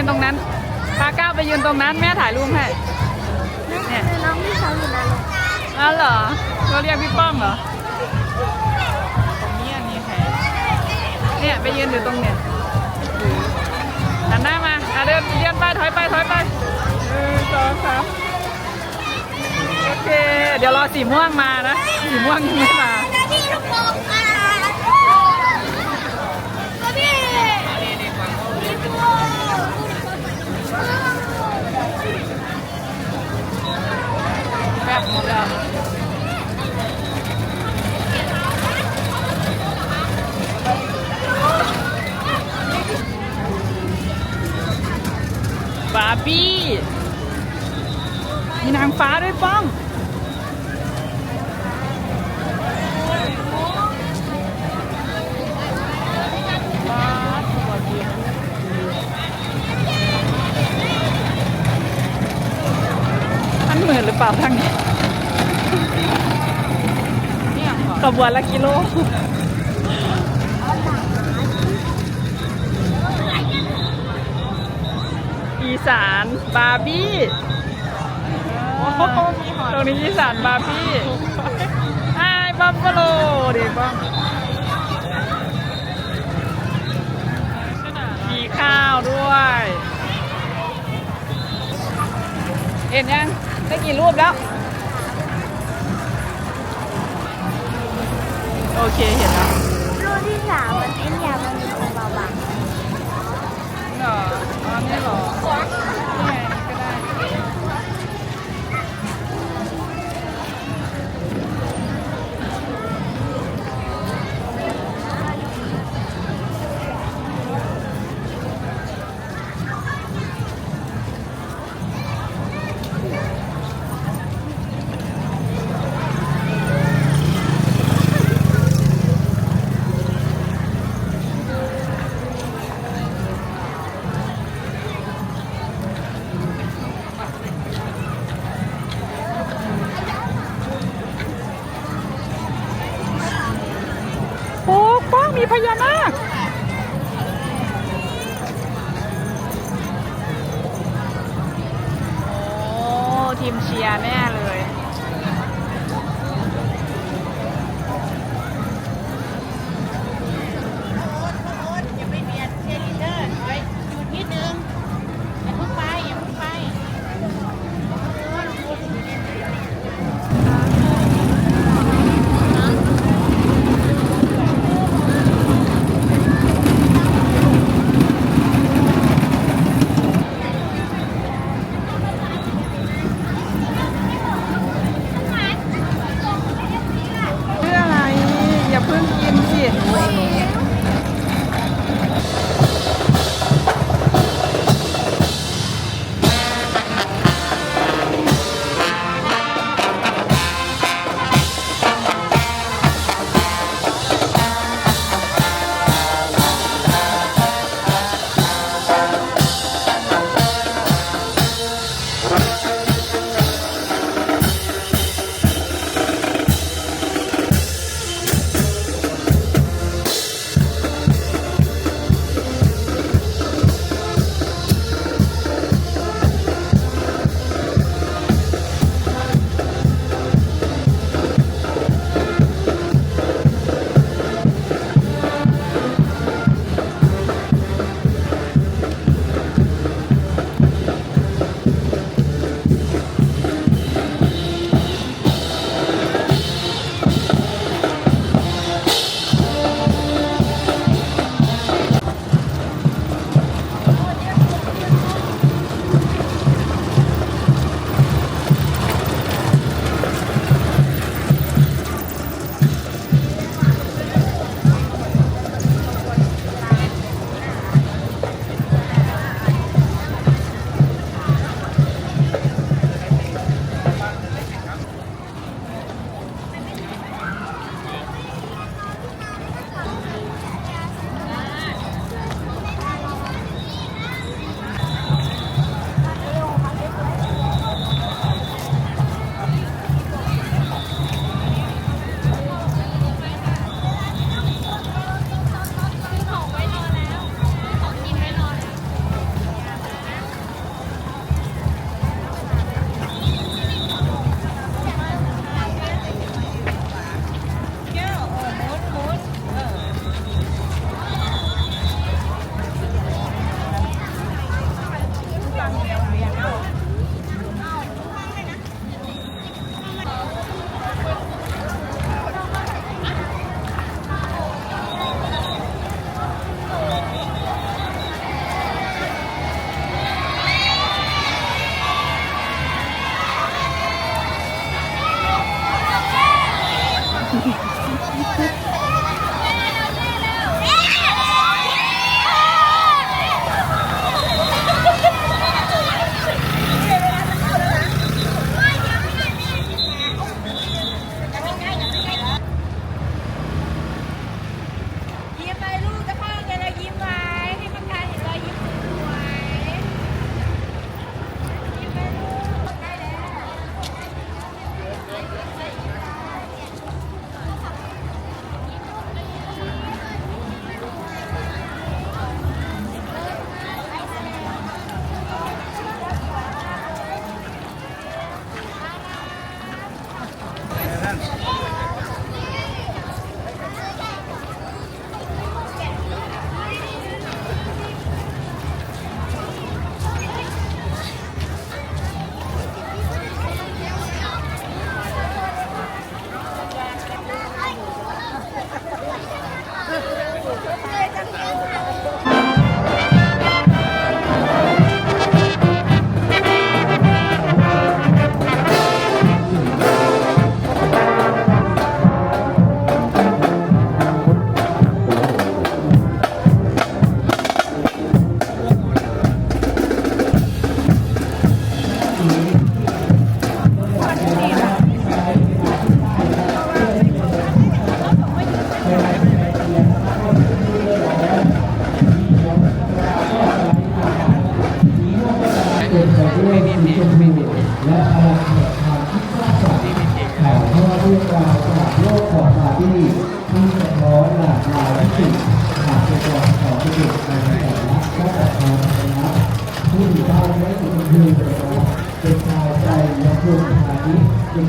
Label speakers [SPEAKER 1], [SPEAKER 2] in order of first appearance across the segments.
[SPEAKER 1] ยื
[SPEAKER 2] น
[SPEAKER 1] ตรงนั้น พาก้าวไปยืนตรงนั้น แม่ถ่ายรูปให้ เนี่ย
[SPEAKER 2] น้องที่เขาอยู่นั่น
[SPEAKER 1] อ้าวเหรอเราเรียกพี่ป้องเหรอตรงนี้อันนี้แค่เนี่ยไปยืนอยู่ตรงเนี่ยหันหน้ามาอะเดินเดินไปถอยไปถอยไปหนึ่งสองสามโอเค เดี๋ยวรอสีม่วงมานะ สีม่วงยังไม่มา
[SPEAKER 2] พี่ลูกโป่งอะพี่พี่ตัว
[SPEAKER 1] แป๊บหมดแล้วบาร์บี้ มีนางฟ้าด้วยป้อง ว้าวสวัสดีมันเหมือนหรือเปล่าทางนี้ข บวนละกิโลอีสานบาร์บี้ตรงนี้อีสานบาร์บี้ไอ้บัฟฟาโลดิบ้างมีข้าวด้วยเห็นยังได้กี่รูปแล้ว เคเห็นแล้ว
[SPEAKER 2] รุ่นที่สามมันเป็นยามันมีองค์เบา
[SPEAKER 1] เหรออ๋อนี่เหรอ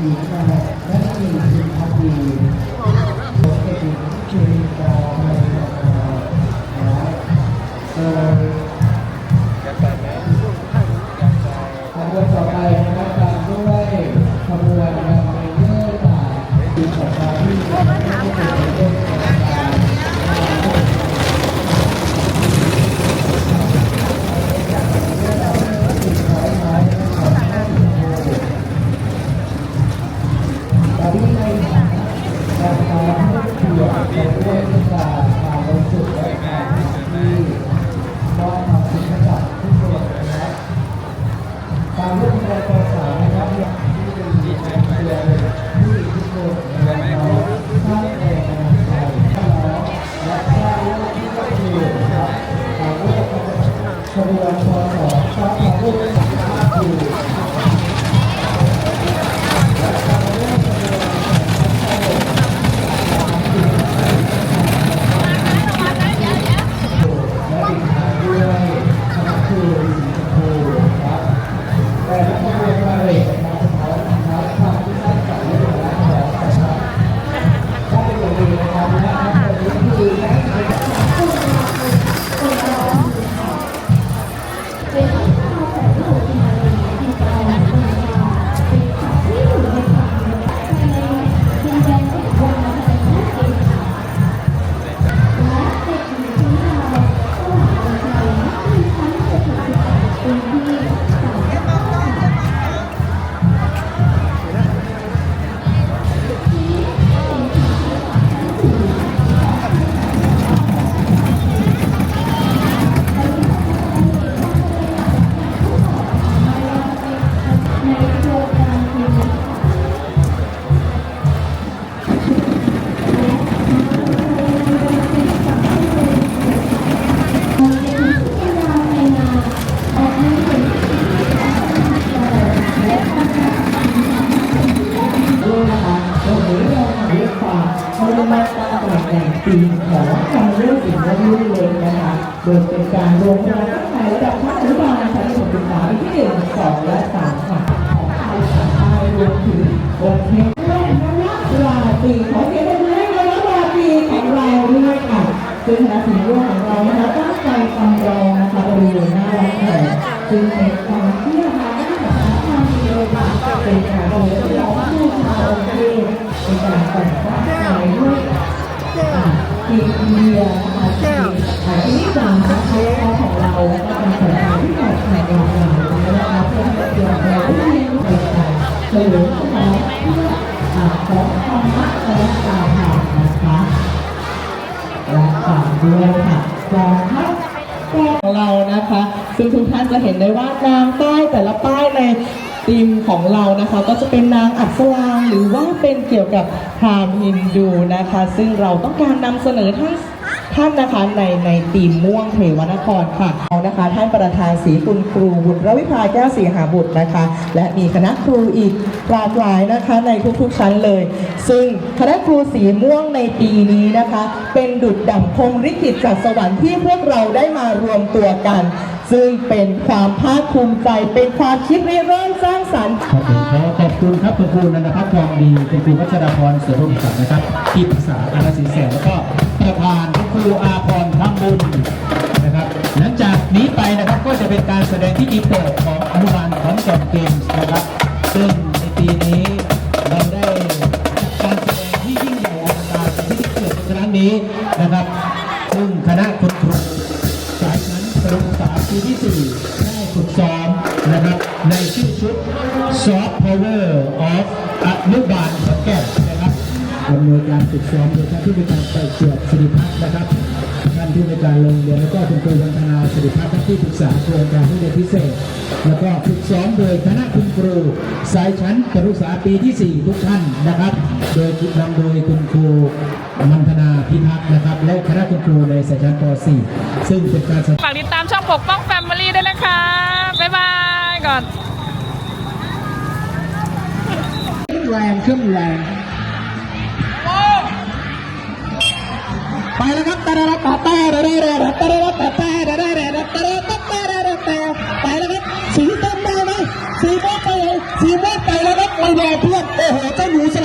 [SPEAKER 3] ณิชย์ ขบวน ของการเรื่องสิ่งและรุ่นเล็กนะคะโดยเป็นการรวมกันตั้งแต่ระดับชั้นอนุบาลชั้นประถมศึกษาปีที่หนึ่งสองและสาม ทีมอินเดียนะคะทีมที่ที่สามนะคะของเราก็เป็นผลงานที่แตกต่างกันอย่านะคะเพื่อให้เกิดเราได้เรียนรู้เป็นการเฉลิมฉลองเพื่อของธรรมะและการทำนะคะและฝากด้วยค่ะกองทัพของเรานะคะ ซึ่งทุกท่านจะเห็นได้ว่านางป้ายแต่ละป้ายใน ทีมของเรานะคะก็จะเป็นนางอัศรางหรือว่าเป็นเกี่ยวกับพราหมณ์ฮินดูนะคะ ซึ่งเราต้องการนำเสนอท่านท่านนะคะในในทีมม่วงเทวนครค่ะเอานะคะท่านประธานศรีคุณครูบุตรวิภาแก้วศรีหาบุตรนะคะ และมีคณะครูอีกหลากหลายนะคะในทุกๆชั้นเลย ซึ่งคณะครูสีม่วงในปีนี้นะคะ เป็นดุจดั่งพรหมลิขิตจากสวรรค์ที่พวกเราได้มารวมตัวกัน ซึ่งเป็นความภาคภูมิใจเป็นความคิดริเริ่มสร้างสรรค์
[SPEAKER 4] ครับผมขอขอบคุณครับคุณครูนันทพัฒน์ทองดีคุณครูวัชรพรเสือพงศักดิ์นะครับที่ปรึกษาอาณาสินแสนแล้วก็ประธานคุณครูอาพรทำบุญนะครับหลังจากนี้ไปนะครับก็จะเป็นการแสดงที่ดีเปิดของอนุบาลขอนแก่นเกมส์นะครับซึ่งในปีนี้เราได้จัดการแสดงที่ยิ่งใหญ่อลังการที่เกิดครั้งนี้ ในชื่อชุด Soft Power of อนุบาลขอนแก่นนะครับดำเนินการฝึกซ้อมโดยท่านผู้ในวยการไต่เกียรติสิริพัฒน์นะครับท่านผู้ในวยการโรงเรียนแล้วก็คุณครูวันธนาสิริพัฒน์ท่านที่ปรึกษาโครงการผู้เรียนพิเศษ แล้วก็ฝึกซ้อมโดยคณะคุณครูสายชั้นปรศึกษาปีที่ 4 ทุกท่านนะครับ โดยนำโดยคุณครูมันธนาพิทักษ์นะครับ และคณะคุณครูในสายชั้นป .4 ซึ่งเป็นการ
[SPEAKER 1] ฝากติดตามช่องปกป้องแฟมิลี่ด้วยนะคะบ๊ายบายก่อน
[SPEAKER 4] แรงขึ้นแรงไปแล้วครับตาราตาตาราตาราดาตาราตาตาดาดาดาตาราตาตาราดาตาไปแล้วครับสีต้มได้ไหมสีม่วงไปเลยสีม่วงไปแล้วครับไม่รอเพื่อนโอ้โหเจ้าหนูส